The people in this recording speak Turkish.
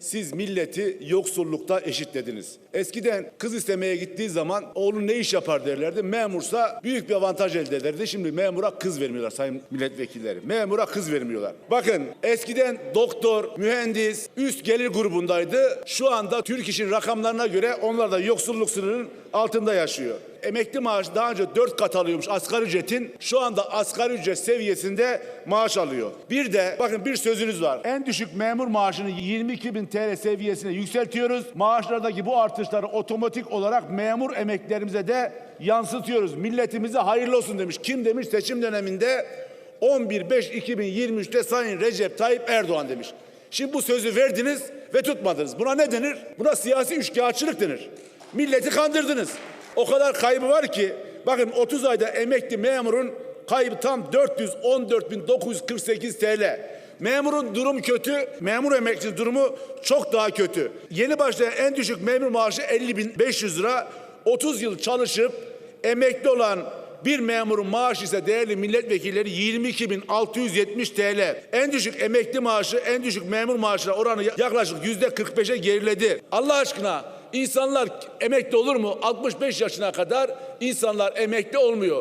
Siz milleti yoksullukta eşitlediniz. Eskiden kız istemeye gittiği zaman oğlun ne iş yapar derlerdi. Memursa büyük bir avantaj elde ederdi. Şimdi memura kız vermiyorlar sayın milletvekilleri. Memura kız vermiyorlar. Bakın eskiden doktor, mühendis üst gelir grubundaydı. Şu anda Türk İş'in rakamlarına göre onlar da yoksulluk sınırının altında yaşıyor. Emekli maaşı daha önce 4 kat alıyormuş asgari ücretin. Şu anda asgari ücret seviyesinde maaş alıyor. Bir de bakın bir sözünüz var. En düşük memur maaşını 22 bin TL seviyesine yükseltiyoruz. Maaşlardaki bu artışları otomatik olarak memur emeklilerimize de yansıtıyoruz. Milletimize hayırlı olsun demiş. Kim demiş seçim döneminde 11.5.2023'te Sayın Recep Tayyip Erdoğan demiş. Şimdi bu sözü verdiniz ve tutmadınız. Buna ne denir? Buna siyasi üçkağıtçılık denir. Milleti kandırdınız. O kadar kaybı var ki bakın 30 ayda emekli memurun kaybı tam 414.948 TL. Memurun durum kötü, memur emeklisi durumu çok daha kötü. Yeni başlayan en düşük memur maaşı 50.500 lira. 30 yıl çalışıp emekli olan bir memurun maaşı ise değerli milletvekilleri 22.670 TL. En düşük emekli maaşı, en düşük memur maaşına oranı yaklaşık %45'e geriledi. Allah aşkına insanlar emekli olur mu? 65 yaşına kadar insanlar emekli olmuyor.